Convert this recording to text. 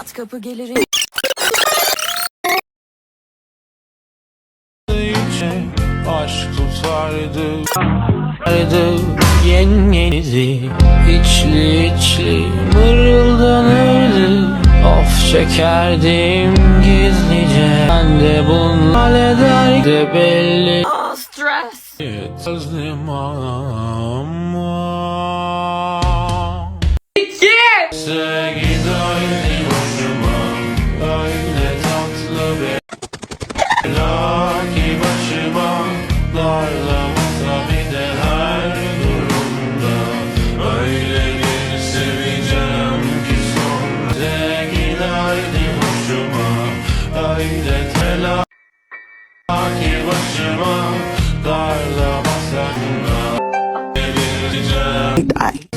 Yat kapı gelirim. Aşk tutardı Tutardı yengenizi. İçli içli mırıldanırdı. Of çekerdim gizlice. Ben de bunu hallederdi belli. Aa stres Sözlüm ama Sevgi döndü Laki başıma darlamasa bir de her durumda. Öyle bir seveceğim ki son. Sevgilerdi hoşuma öyle telaş Laki başıma darlamasa bir de